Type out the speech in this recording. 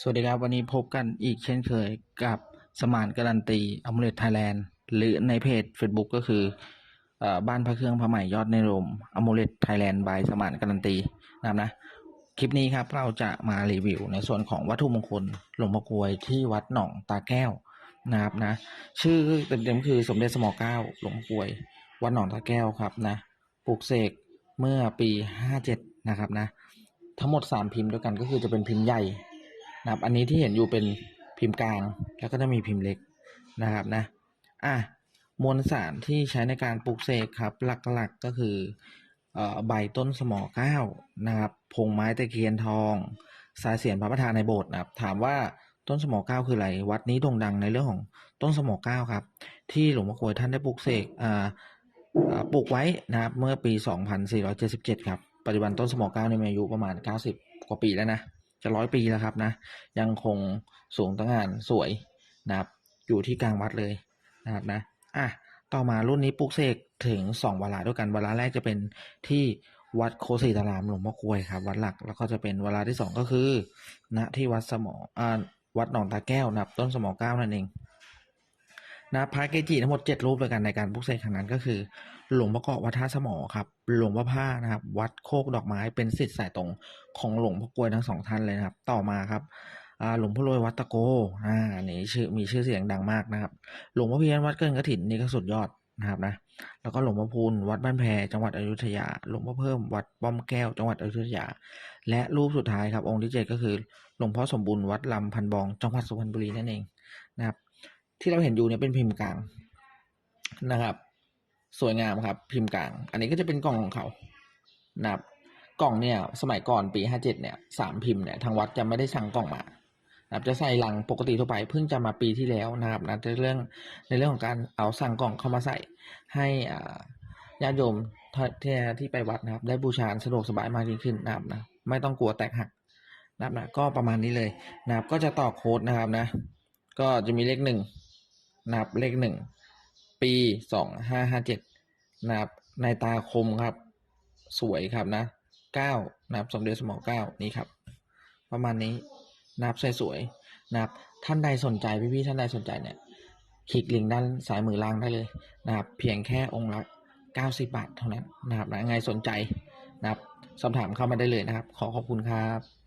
สวัสดีครับ วันนี้พบกันอีกเช่นเคยกับสมานการันตีอมเลตไทยแลนด์หรือในเพจ Facebook ก็คืออบ้านพระเครื่องพระใหม่ยอดในรมอมเลตไทยแลนด์บายสมานการันตีนะครับนะ คลิปนี้ครับเราจะมารีวิวในส่วนของวัตถุมงคลหลวงพ่อกวยที่วัดหนองตาแก้วนะครับนะ ชื่อเต็มๆคือสมเด็จสมอเก้าหลวงพ่อกวย วัดหนองตาแก้วครับนะปลูกเสกเมื่อปี 57 นะครับนะ ทั้งหมด 3 พิมพ์ด้วยกันก็คือจะเป็นพิมพ์ใหญ่ นะครับ อันนี้ที่เห็นอยู่เป็นพิมพ์กลาง แล้วก็จะมีพิมพ์เล็กนะครับนะ อะมวลสารที่ใช้ในการปลูกเสกครับ หลักๆก็คืออใบต้นสมอเก้านะครับพงไม้ตะเคียนทอง สายเสียนพระประธานในโบสถ์นะครับ ถามว่าต้นสมอเก้าคืออะไร วัดนี้โด่งดังในเรื่องของต้นสมอเก้าครับ ที่หลวงพ่อกลวยท่านได้ปลูกเสกปลูกไว้นะครับ เมื่อปี 2477 ครับ ปัจจุบันต้นสมอเก้านี่มีอายุประมาณ 90 กว่าปีแล้วนะ จะร้อยปีแล้วครับนะ ยังคงสูงตั้งงานสวยนะครับ อยู่ที่กลางวัดเลยนะครับนะ อะ ต่อมารุ่นนี้ปลุกเสกถึงสองเวลาด้วยกันเวลาแรกจะเป็นที่วัดโคสีตารามหลวงพ่อควยครับ วัดหลัก แล้วก็จะเป็นเวลาที่สองก็คือณที่วัดสมออ่าวัดหนองตาแก้วนะครับ ต้นสมอเก้านั่นเอง นะพระเกจิทั้งหมดเจ็ดรูปด้วยกันในการปลุกเสกครั้งนั้นก็คือ หลวงพ่อเกาะวัดท่าสมอครับ หลวงพ่อผ้านะครับ วัดโคกดอกไม้เป็นสิทธิ์สายตรงของหลวงพ่อกลวยทั้งสองท่านเลยนะครับ ต่อมาครับหลวงพ่อรวยวัดตะโกอ่านนี้ชื่อมีชื่อเสียงดังมากนะครับ หลวงพ่อเพียรวัดเกินกระถินนี่ก็สุดยอดนะครับนะ แล้วก็หลวงพ่อพูนวัดบ้านแพจังหวัดอยุธยา หลวงพ่อเพิ่มวัดป้อมแก้วจังหวัดอยุธยา และรูปสุดท้ายครับองค์ที่เจ็ดก็คือหลวงพ่อสมบูรณ์วัดลำพันบองจังหวัดสุพรรณบุรีนั่นเองนะครับ ที่เราเห็นอยู่เนี่ยเป็นพิมพ์กลางนะครับ สวยงามครับ พิมพ์กลาง อันนี้ก็จะเป็นกล่องของเขานะครับกล่องเนี่ยสมัยก่อนปีห้าเจ็ดเนี่ยสามพิมพ์เนี่ยทางวัดจะไม่ได้สั่งกล่องมานะครับจะใส่หลังปกติทั่วไปเพิ่งจะมาปีที่แล้วนะครับนะในเรื่องในเรื่องของการเอาสั่งกล่องเข้ามาใส่ให้อ่าญาติโยมที่ที่ไปวัดนะครับ ได้บูชาสะดวกสบายมากยิ่งขึ้นนะครับนะไม่ต้องกลัวแตกหักนะครับนะก็ประมาณนี้เลยนะครับก็จะต่อโค้ดนะครับนะ ก็จะมีเลขหนึ่ง นะครับเลขหนึ่งปีสองห้าห้าเจ็ดนะครับในตาคมครับสวยครับนะเก้านะครับสมเด็จสมอเก้านี่ครับ ประมาณนี้นะครับสวยๆนะครับท่านใดสนใจพี่ๆท่านใดสนใจเนี่ยคลิกลิงก์ด้านซ้ายมือล่างได้เลยนะครับ เพียงแค่องค์ละ90 บาทเท่านั้นนะครับนะไงสนใจนะครับสอบถามเข้ามาได้เลยนะครับ ขอขอบคุณครับ